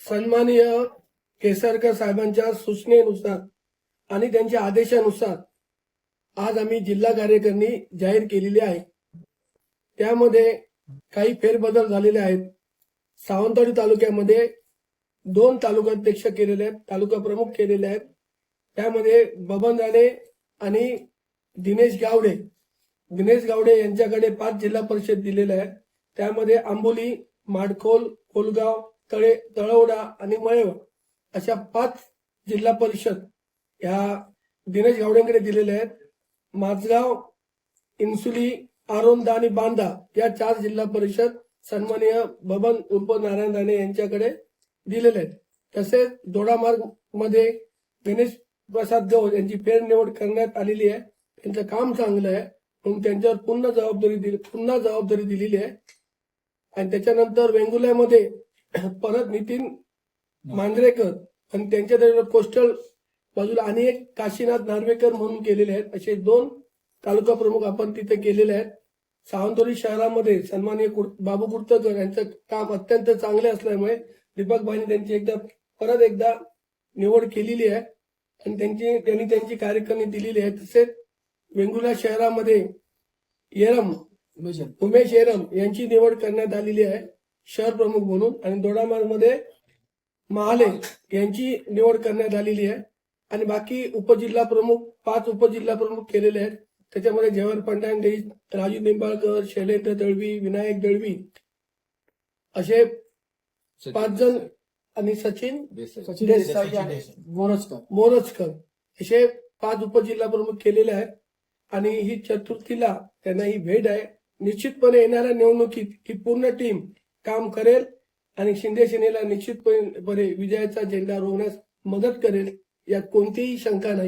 सन्माननीय केसरकर साहेबांच्या सूचनेनुसार आणि त्यांच्या आदेशानुसार आज आम्ही जिल्हा कार्यकारिणी जाहीर केलेली आहे. त्यामध्ये काही फेरबदल झालेले आहेत. सावंतवाडी तालुक्यामध्ये दोन तालुकाध्यक्ष केलेले आहेत तालुका प्रमुख केलेले आहेत. त्यामध्ये बबन राणे आणि दिनेश गावडे. दिनेश गावडे यांच्याकडे पाच जिल्हा परिषद दिलेल्या आहेत. त्यामध्ये आंबोली माडखोल कोलगाव तळे तळवडा आणि मळेवा अशा पाच जिल्हा परिषद ह्या दिनेश गावडेंकडे दिलेल्या आहेत. माझगाव इन्सुली आरोंदा आणि बांदा या चार जिल्हा परिषद सन्माननीय बबन उर्फ नारायण राणे यांच्याकडे दिलेले आहेत. तसेच दोडामार्गमध्ये गणेश प्रसाद गौर यांची फेरनिवड करण्यात आलेली आहे. त्यांचं काम चांगलं आहे. म्हणून त्यांच्यावर पुन्हा जबाबदारी दिली पुन्हा जबाबदारी दिलेली आहे. आणि त्याच्यानंतर वेंगुल्यामध्ये परत नितीन मांजरेकर आणि त्यांच्या कोस्टल बाजूला आणि एक काशीनाथ नार्वेकर म्हणून केलेले आहेत. असे दोन तालुका प्रमुख आपण तिथे केलेले आहेत. सावंतवाडी शहरामध्ये सन्माननीय बाबू कुर्तकर यांचं काम अत्यंत चांगले असल्यामुळे दीपक भाईने त्यांची एकदा परत एकदा निवड केलेली आहे. आणि त्यांची त्यांनी त्यांची कार्यकारिणी दिलेली आहे. तसेच वेंगुर्ला शहरामध्ये येरम. उमेश येरम यांची निवड करण्यात आलेली आहे. शहर प्रमुख म्हणून आणि दोडामार्गमध्ये महाले यांची निवड करण्यात आलेली आहे. आणि बाकी उपजिल्हा प्रमुख पाच उपजिल्हा प्रमुख केलेले आहेत. त्याच्यामध्ये जवाहर फर्नांडिस राजू निंबाळकर शैलेंद्र दळवी विनायक दळवी असे पाच जण आणि सचिन. मोरजकर. मोरजकर असे पाच उपजिल्हा प्रमुख केलेले आहेत. आणि ही चतुर्थीला त्यांना ही भेट आहे. निश्चितपणे येणाऱ्या निवडणुकीत ही पूर्ण टीम काम करेल आणि शिंदे सेनेला निश्चितपणे विजयाचा झेंडा रोवण्यास मदत करेल यात कोणतीही शंका नाही.